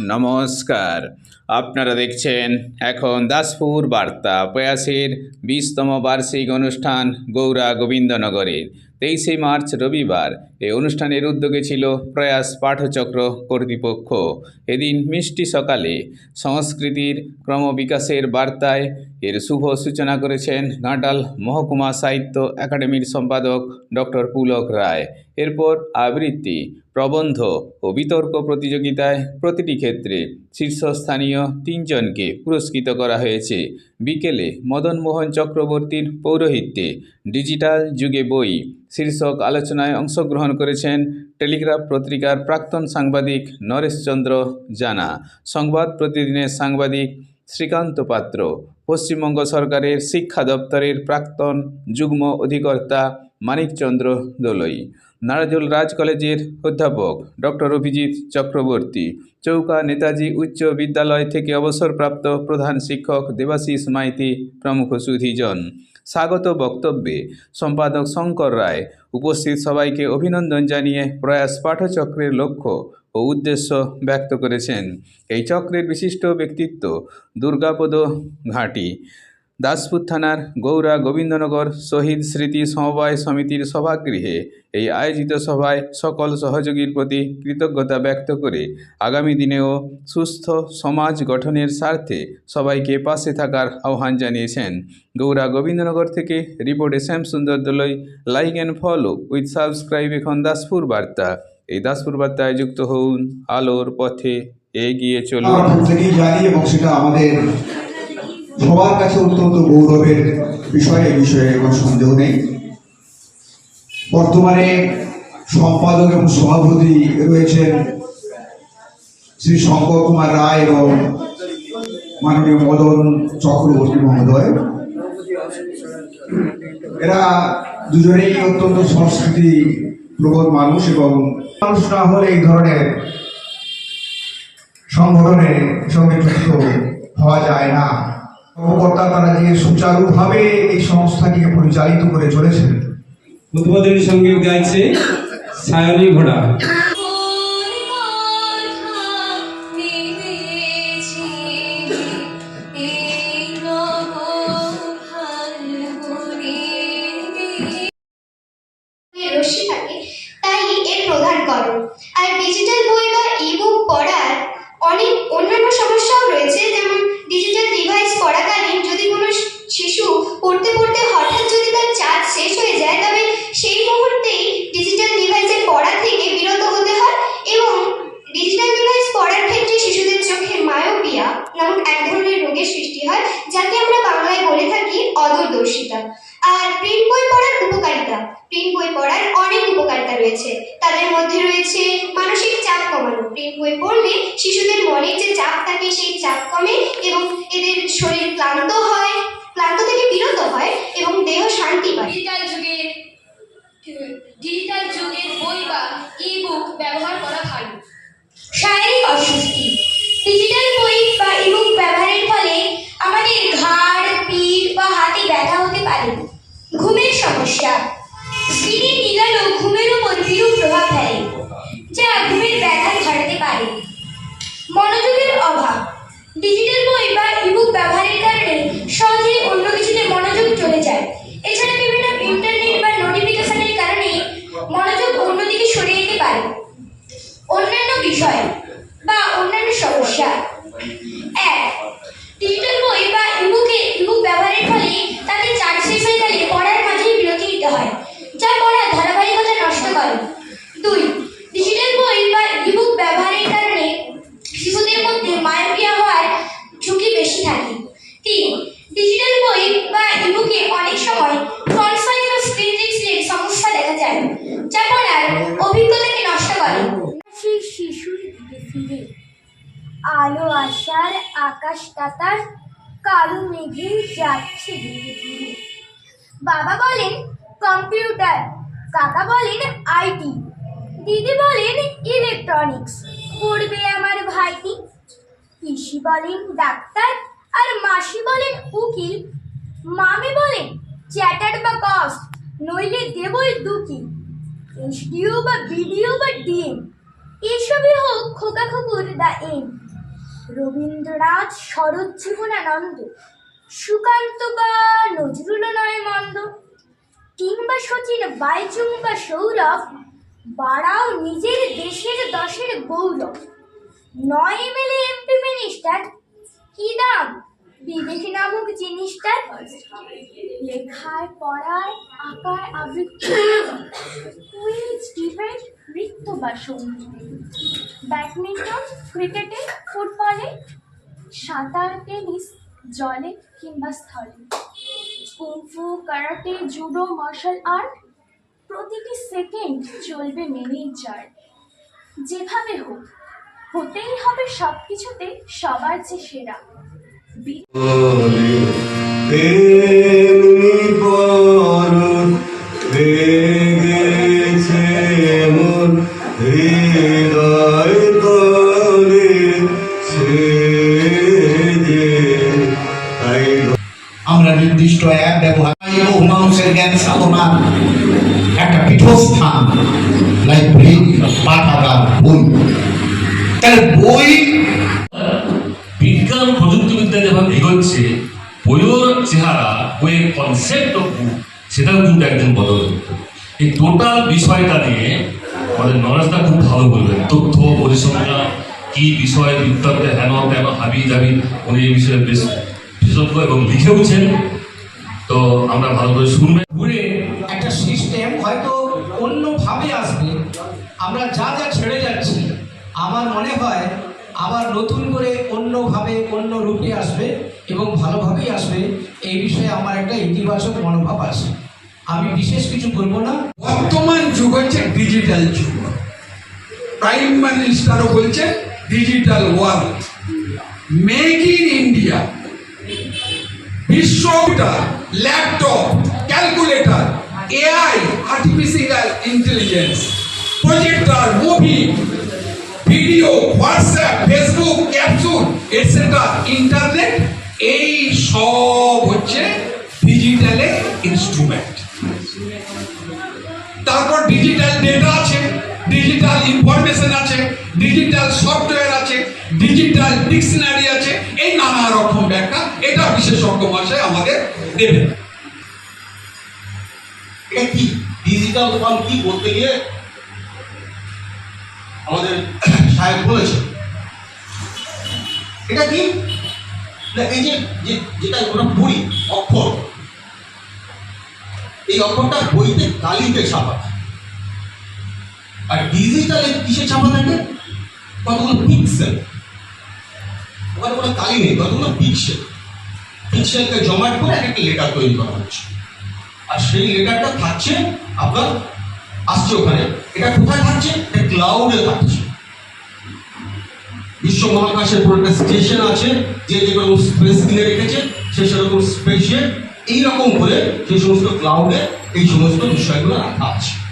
নমস্কার। আপনারা দেখছেন এখন দাসপুর বার্তা প্রয়াসের বিশতম বার্ষিক অনুষ্ঠান গৌরা গোবিন্দনগরের তেইশে মার্চ রবিবার। এই অনুষ্ঠানের উদ্যোগে ছিল প্রয়াস পাঠচক্র কর্তৃপক্ষ। এদিন মিষ্টি সকালে সংস্কৃতির ক্রমবিকাশের বার্তায় এর শুভ সূচনা করেছেন ঘাটাল মহকুমা সাহিত্য একাডেমির সম্পাদক ডক্টর পুলক রায়। এরপর আবৃত্তি, প্রবন্ধ ও বিতর্ক প্রতিযোগিতায় প্রতিটি ক্ষেত্রে শীর্ষস্থানীয় তিনজনকে পুরস্কৃত করা হয়েছে। বিকেলে মদনমোহন চক্রবর্তীর পৌরোহিত্যে ডিজিটাল যুগে বই, শীর্ষক আলোচনায় অংশগ্রহণ করেছেন টেলিগ্রাফ পত্রিকার প্রাক্তন সাংবাদিক নরেশচন্দ্র জানা, সংবাদ প্রতিদিনের সাংবাদিক শ্রীকান্ত পাত্র, পশ্চিমবঙ্গ সরকারের শিক্ষা দপ্তরের প্রাক্তন যুগ্ম অধিকর্তা মানিকচন্দ্র দোলই, নারাজুল রাজ কলেজের অধ্যাপক, ডক্টর অভিজিৎ চক্রবর্তী, চৌকা নেতাজি উচ্চ বিদ্যালয় থেকে অবসরপ্রাপ্ত প্রধান শিক্ষক দেবাশিস মাইতি প্রমুখ সুধীজন। স্বাগত বক্তব্যে সম্পাদক শঙ্কর রায়, উপস্থিত সবাইকে অভিনন্দন জানিয়ে প্রয়াস পাঠচক্রের লক্ষ্য ও উদ্দেশ্য ব্যক্ত করেছেন। এই চক্রের বিশিষ্ট ব্যক্তিত্ব দুর্গাপদ ঘাঁটি। দাসপুর থানার গৌরা গোবিন্দনগর শহীদ স্মৃতি সমবায় সমিতির সভাগৃহে এই আয়োজিত সভায় সকল সহযোগীর প্রতি কৃতজ্ঞতা ব্যক্ত করে আগামী দিনেও সুস্থ সমাজ গঠনের স্বার্থে সবাইকে পাশে থাকার আহ্বান জানিয়েছেন। গৌরা গোবিন্দনগর থেকে রিপোর্টে Shyam Sundar Doloi. Like and follow with subscribe এখন দাসপুর বার্তা। এই দাসপুর বার্তায় যুক্ত হন আলোর পথে এগিয়ে চলুন। সেটা আমাদের সবার কাছে অত্যন্ত গৌরবের বিষয়, এ বিষয়ে কোনো সন্দেহ নেই। বর্তমানে সম্পাদক এবং সভাপতি রয়েছেন শ্রী শঙ্কর কুমার রায় এবং মাননীয় মদন চক্রবর্তী মহোদয়। এরা দুজনেই অত্যন্ত সংস্কৃতি প্রবণ মানুষ এবং মানুষ না হলে এই ধরনের সংগঠনের সঙ্গে যুক্ত হওয়া যায় না। কর্মকর্তা তারা যে সুচারুভাবে এই সংস্থাটিকে পরিচালিত করে চলেছেন। উদ্বোধনী সংগীত গাইছে সায়নী ঘোড়া। পড়তে পড়তে হঠাৎ যদি তার চার্জ শেষ হয়ে যায়, তবে সেই মুহূর্তেই ডিজিটাল ডিভাইসের পড়া থেকে বিরত হতে হয় এবং ডিজিটাল ডিভাইস পড়ার ক্ষেত্রে শিশুদের চোখে মায়োপিয়া নামক এক ধরনের রোগের সৃষ্টি হয়, যাকে আমরা বাংলায় বলে থাকি অদূরদর্শিতা। আর প্রিন্ট বই পড়ার উপকারিতা প্রিন্ট বই পড়ার অনেক উপকারিতা রয়েছে। তাদের মধ্যে রয়েছে মানসিক চাপ কমানো। প্রিন্ট বই পড়লে শিশুদের মনে যে চাপ থাকে, সেই চাপ কমে এবং এদের শরীর ক্লান্ত হয়। ক্লান্ত থেকে বিরত হয় এবং দেহ শান্তি পায়। ডিজিটাল যুগের ডিজিটাল যুগের বই বা ই বুক ব্যবহার করা ভালো। শারীরিক অস্বস্তি ডিজিটাল বই বা ইবুক ব্যবহারের ফলে আমাদের ঘাড় পিঠ বা হাতে ব্যথা হতে পারে। ঘুমের সমস্যা। স্ক্রিনের নিগালো ঘুমের উপর বিরূপ প্রভাব ফেলে যা ঘুমের ব্যথা ঘটাতে পারে। মনোযোগের অভাব। ডিজিটাল বই বা ইবুক ব্যবহারের কারণে সহজেই অন্য কিছুতে মনোযোগ চলে যায়। এছাড়া বিভিন্ন ইন্টারনেট বা নোটিফিকেশনের কারণে মনোযোগ অন্যদিকে সরে যেতে পারে অন্যান্য বিষয় বা অন্যান্য সমস্যা এক ডিজিটাল বই বা ইবুকে ইবুক ব্যবহারের ফলে তাদের চার্জ শেষ হয়ে গেলে পড়ার মাঝেই বিরতি নিতে হয় যা পড়ার ধারাবাহিকতা নষ্ট করে দুই ডিজিটাল বই বা ইবুক ব্যবহারের কারণে শিশুদের মধ্যে মায়োপিয়া হওয়ার ঝুঁকি বেশি থাকে তিন ডিজিটাল বই বা ইবুকে অনেক সময় ফ্রন্ট সাইজ বা স্ক্রিন রিক্সের সমস্যা দেখা যায় যা পড়ার অভিজ্ঞতাকে নষ্ট করে সেই শিশুর দিকে ফিরে আলো আসার আকাশ কাতার কালো মেঘে যাচ্ছে ধীরে ধীরে। বাবা বলেন, কম্পিউটার। কাকা বলেন আইটি দিদি বলেন, ইলেকট্রনিক্স। পড়বে আমার ভাইটি। পিসি বলেন, ডাক্তার। আর মাসি বলেন, উকিল। মামি বলেন, চ্যাটার বা কস্ট নইলে দেবই দুকি এসডিও বা বিডিও বা ডিএম। এসবই হোক, খোকা খবর দা এম রবীন্দ্রনাথ শরৎ জীবনানন্দ, সুকান্ত বা নজরুল নয় মন্দ কিংবা সচিন বাইচুং বা সৌরভ বাড়াও নিজের দেশের দশের গৌরব। নয় এমএলএ এমপি মিনিস্টার, কি দাম? বিবেক নামক জিনিসটার লেখায়, পড়ায়, আঁকায় আবৃত্তি কুইজ ডিবেট নৃত্য বা সংগীত ব্যাডমিন্টন ক্রিকেটে ফুটবলে সাঁতার, টেনিস, জলে কিংবা স্থলে। Kung fu, karate, judo, martial art প্রতিটি সেকেন্ড চলবে মেনেই চার্ট যেভাবে হোক, হতেই হবে সব কিছুতে সবার যে সেরা। আমরা নির্দিষ্ট অ্যাপ ব্যবহার বহু মানুষের জ্ঞান সাধনার একটা পীঠস্থান লাইব্রেরি পাঠাগার বই। তাহলে বই বিজ্ঞান প্রযুক্তিবিদ্যা যেভাবে এগোচ্ছে, বইয়ের চেহারা, বইয়ের কনসেপ্ট অফ বুক সেটাও কিন্তু একদিন বদল এই টোটাল বিষয়টা নিয়ে আমাদের নলেজটা খুব ভালো বলবেন। তথ্য, পরিসংখ্যান, কি বিষয় বিতর্কে হেন তেন হাবি যাবি উনি এই বিষয়ে বেশ বিশেষজ্ঞ এবং লিখেওছেন তো আমরা ভালো করে শুনবেন ঘুরে একটা সিস্টেম হয়তো অন্যভাবে আসবে। আমরা যা যা ছেড়ে যাচ্ছি আমার মনে হয় আবার নতুন করে অন্যভাবে অন্য রূপে আসবে এবং ভালোভাবেই আসবে। এই বিষয়ে আমার একটা ইতিবাচক মনোভাব আছে। আমি বিশেষ কিছু বলব না। বর্তমান যুগ হচ্ছে ডিজিটাল যুগ। প্রাইম মিনিস্টারও বলছে digital world make in India বিশ্বটা laptop calculator AI artificial intelligence projector movie video WhatsApp Facebook capsule etcetera internet এই সব হচ্ছে ডিজিটালের ইনস্ট্রুমেন্ট তারপর ডিজিটাল ডেটা আছে ডিজিটাল ইনফরমেশন আছে ডিজিটাল সফটওয়্যার আছে ডিজিটাল ডিকশনারি নানা রকম ব্যাখ্যা এটা বিশেষজ্ঞ ভাষায় আমাদের দেবে এটা কি? ডিজিটাল ওয়ার্ল্ড কি বলতে গিয়ে আমাদের সাহেব বলেছে এটা কি? না, এই যে যেটা আমরা পড়ি, অক্ষর। এই অক্ষরটা বইতে কালিতে ছাপা। আর ডিজিটালে কিসে ছাপা থাকে? কতগুলো পিক্সেল ওখানে কোনো কালি নেই কতগুলো পিক্সেল পিক্সেলকে জমাট করে এক একটা লেটার তৈরি করা হচ্ছে। আর সেই লেটারটা থাকছে আপনার, আসছে ওখানে। এটা কোথায় থাকছে? এটা ক্লাউডে থাকছে। বিশ্ব মহাকাশের পুরো একটা স্টেশন আছে, যে যেগুলো স্পেস কিনে রেখেছে, সে সেরকম স্পেসে এইরকম করে সেই সমস্ত ক্লাউডে এই সমস্ত বিষয়গুলো রাখা আছে।